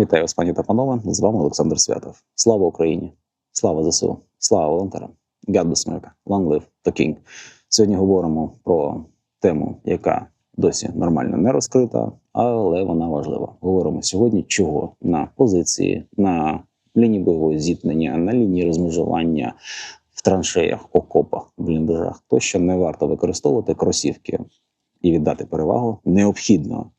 Вітаю вас, пані та панове. З вами Олександр Святов. Слава Україні! Слава ЗСУ! Слава волонтерам! God bless America! Long live the King! Сьогодні говоримо про тему, яка досі нормально не розкрита, але вона важлива. Говоримо сьогодні, чого на позиції, на лінії бойового зіткнення, на лінії розмежування, в траншеях, окопах, бліндажах, тощо не варто використовувати кросівки і віддати перевагу необхідно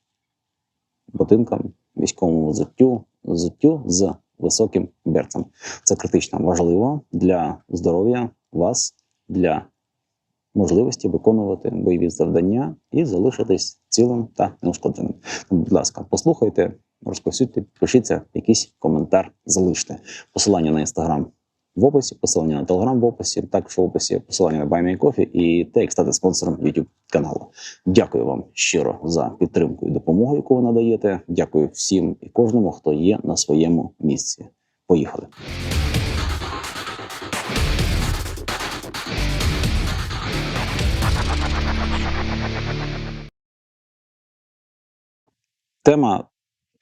ботинкам, військовому взуттю, взуттю з високим берцем. Це критично важливо для здоров'я вас, для можливості виконувати бойові завдання і залишитись цілим та неушкодженим. Будь ласка, послухайте, розповсюдьте, пишіться, якийсь коментар залиште. Посилання на інстаграм в описі, посилання на телеграм в описі, також в описі посилання на Buy Me Coffee і те, як стати спонсором YouTube каналу. Дякую вам щиро за підтримку і допомогу, яку ви надаєте. Дякую всім і кожному, хто є на своєму місці. Поїхали. Тема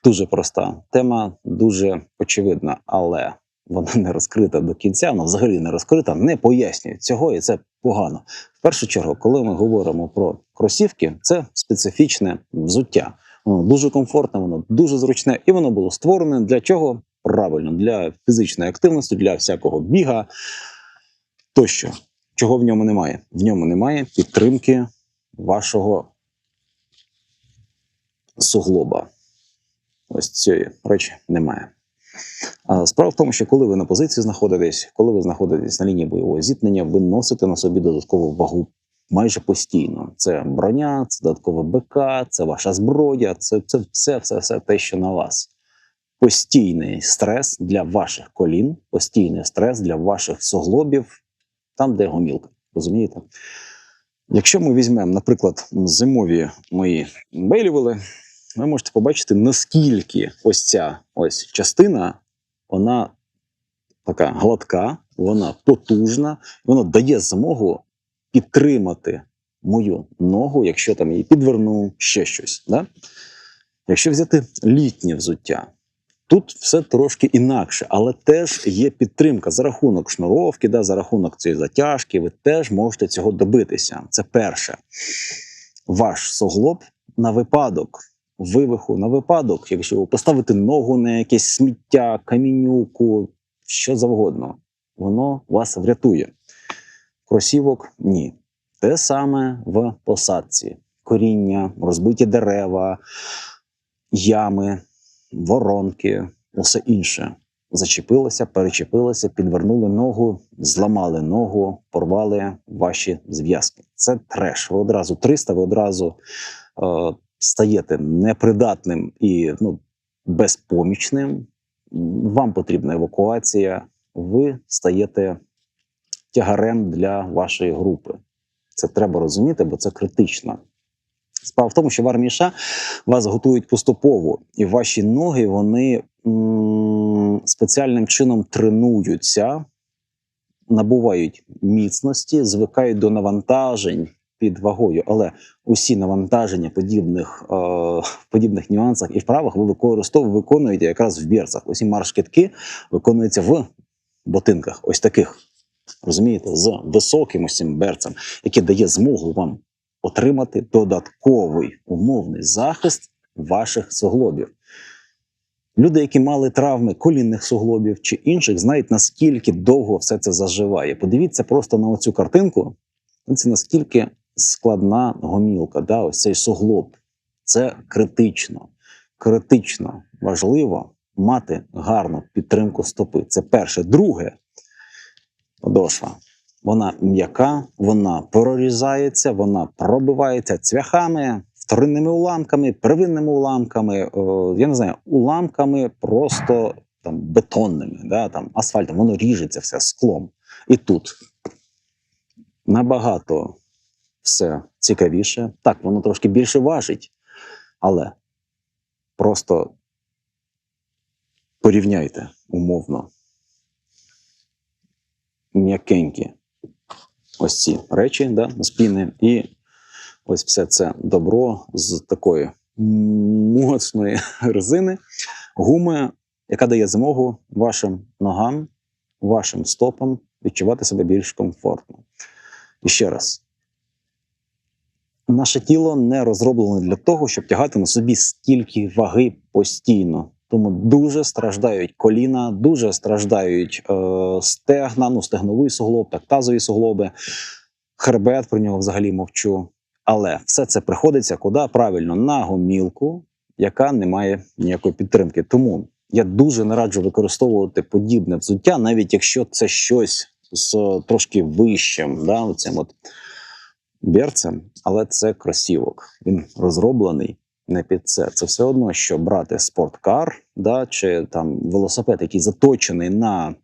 дуже проста, тема дуже очевидна, але вона не розкрита до кінця, вона взагалі не розкрита, не пояснює цього, і це погано. В першу чергу, коли ми говоримо про кросівки, це специфічне взуття. Воно дуже комфортне, воно дуже зручне, і воно було створене для чого? Правильно, для фізичної активності, для всякого біга тощо. Чого в ньому немає? В ньому немає підтримки вашого суглоба. Ось цієї речі немає. Справа в тому, що коли ви на позиції знаходитесь, коли ви знаходитесь на лінії бойового зіткнення, ви носите на собі додаткову вагу майже постійно. Це броня, це додаткове БК, це ваша зброя, це, це все, все, все те, що на вас. Постійний стрес для ваших колін, постійний стрес для ваших суглобів, там, де гомілка. Розумієте? Якщо ми візьмемо, наприклад, зимові мої бейлівели, ви можете побачити, наскільки ось ця ось частина, вона така гладка, вона потужна, вона дає змогу підтримати мою ногу, якщо там її підверну, ще щось. Да? Якщо взяти літнє взуття, тут все трошки інакше, але теж є підтримка за рахунок шнуровки, да, за рахунок цієї затяжки, ви теж можете цього добитися. Це перше. Ваш суглоб на випадок вивиху, на випадок, якщо ви поставите ногу на якесь сміття, камінюку, що завгодно, воно вас врятує. Кросівок ні. Те саме в посадці: коріння, розбиті дерева, ями, воронки, усе інше. Зачепилося, перечепилося, підвернули ногу, зламали ногу, порвали ваші зв'язки. Це треш. Ви одразу 300, ви одразу е, стаєте непридатним і ну, безпомічним. Вам потрібна евакуація, ви стаєте тягарем для вашої групи. Це треба розуміти, бо це критично. Справа в тому, що в армії США вас готують поступово, і ваші ноги вони м- спеціальним чином тренуються, набувають міцності, звикають до навантажень під вагою. Але усі навантаження подібних, е- подібних нюансах і вправах ви використовуєте, виконуєте якраз в берцах. Усі марш-китки виконуються в ботинках, ось таких. Розумієте, з високим цим берцем, яке дає змогу вам отримати додатковий умовний захист ваших суглобів. Люди, які мали травми колінних суглобів чи інших, знають, наскільки довго все це заживає. Подивіться просто на оцю картинку. Це наскільки складна гомілка, да, ось цей суглоб. Це критично. Критично важливо мати гарну підтримку стопи. Це перше. Друге, подошва. Вона м'яка, вона прорізається, вона пробивається цвяхами, вторинними уламками, первинними уламками, о, я не знаю, уламками просто там бетонними, да, там асфальтом, воно ріжеться все склом. І тут набагато все цікавіше. Так, воно трошки більше важить, але просто порівняйте умовно м'якенькі ось ці речі, да, спіни, і ось все це добро з такої моцної резини. гуми, яка дає змогу вашим ногам, вашим стопам відчувати себе більш комфортно. І ще раз. Наше тіло не розроблене для того, щоб тягати на собі стільки ваги постійно. Тому дуже страждають коліна, дуже страждають е, стегна, ну стегновий суглоб, так тазові суглоби, хребет про нього взагалі мовчу. Але все це приходиться куди правильно на гомілку, яка не має ніякої підтримки. Тому я дуже не раджу використовувати подібне взуття, навіть якщо це щось з трошки вищим, да, оцим от берцем, але це кросівок. Він розроблений не під це. Це все одно, що брати спорткар, да, чи там велосипед, який заточений на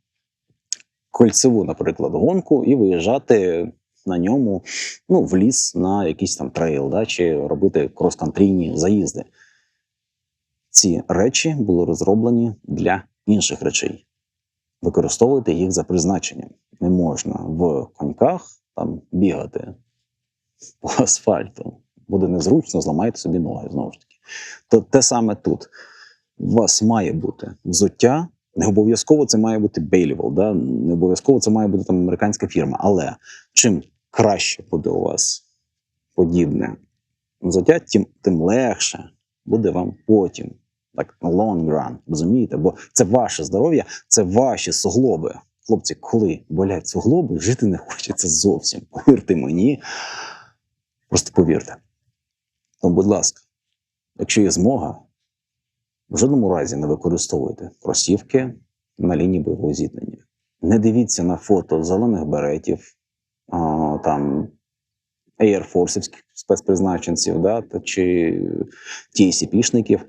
кольцеву, наприклад, гонку, і виїжджати на ньому ну, в ліс на якийсь там трейл, да, чи робити крос-кантрійні заїзди. Ці речі були розроблені для інших речей. Використовуйте їх за призначенням. Не можна в коньках там бігати по асфальту. Буде незручно, зламаєте собі ноги знову ж таки. То те саме тут. У вас має бути взуття. Не обов'язково це має бути Bailable, да? не обов'язково це має бути там американська фірма. Але чим краще буде у вас подібне взуття, тим, тим легше буде вам потім. Так, на long run, розумієте? Бо це ваше здоров'я, це ваші суглоби. Хлопці, коли болять суглоби, жити не хочеться зовсім. Повірте мені, просто повірте. Тому, будь ласка, якщо є змога, в жодному разі не використовуйте кросівки на лінії бойового зіткнення. Не дивіться на фото зелених беретів, а, там Force спецпризначенців, да, чи TCP-шників,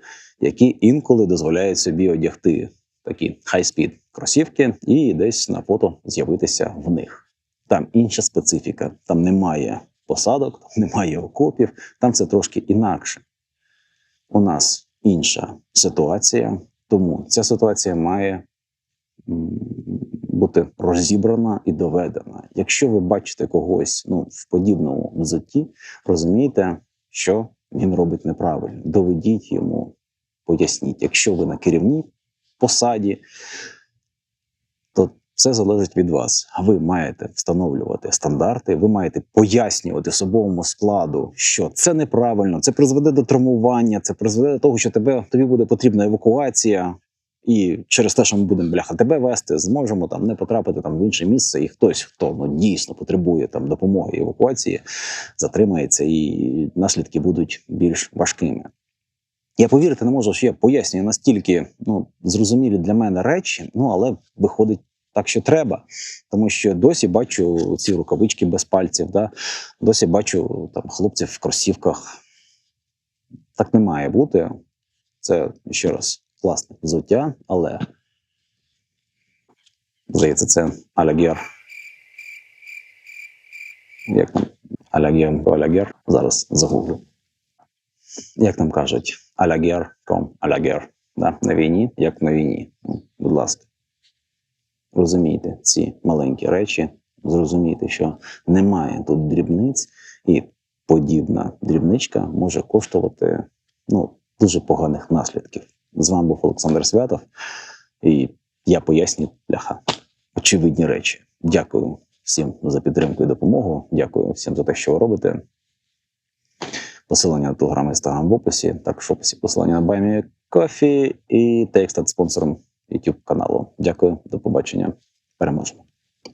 які інколи дозволяють собі одягти такі high-speed кросівки і десь на фото з'явитися в них. Там інша специфіка, там немає посадок, там немає окопів, там це трошки інакше. У нас інша ситуація, тому ця ситуація має бути розібрана і доведена. Якщо ви бачите когось ну, в подібному взутті, розумійте, що він робить неправильно. Доведіть йому, поясніть. Якщо ви на керівній посаді, то все залежить від вас. А ви маєте встановлювати стандарти, ви маєте пояснювати особовому складу, що це неправильно, це призведе до травмування, це призведе до того, що тебе тобі буде потрібна евакуація. І через те, що ми будемо бляха тебе вести, зможемо там не потрапити там в інше місце, і хтось, хто ну дійсно потребує там допомоги і евакуації, затримається, і наслідки будуть більш важкими. Я повірити не можу, що я пояснюю настільки ну, зрозумілі для мене речі, ну але виходить так, що треба. Тому що досі бачу ці рукавички без пальців, да? досі бачу там хлопців в кросівках. Так не має бути. Це ще раз класне взуття, але здається, це алягер. Як там алягер алягер? Зараз загуглю. Як там кажуть, алягер ком алягер. Да? На війні, як на війні. Будь ласка. Розумійте ці маленькі речі, зрозумійте, що немає тут дрібниць, і подібна дрібничка може коштувати ну, дуже поганих наслідків. З вами був Олександр Святов, і я поясню бляха очевидні речі. Дякую всім за підтримку і допомогу. Дякую всім за те, що ви робите. Посилання на телеграм інстаграм в описі, також в описі посилання на Баймі Кофі і текст спонсором YouTube каналу. Дякую, до побачення. Переможемо.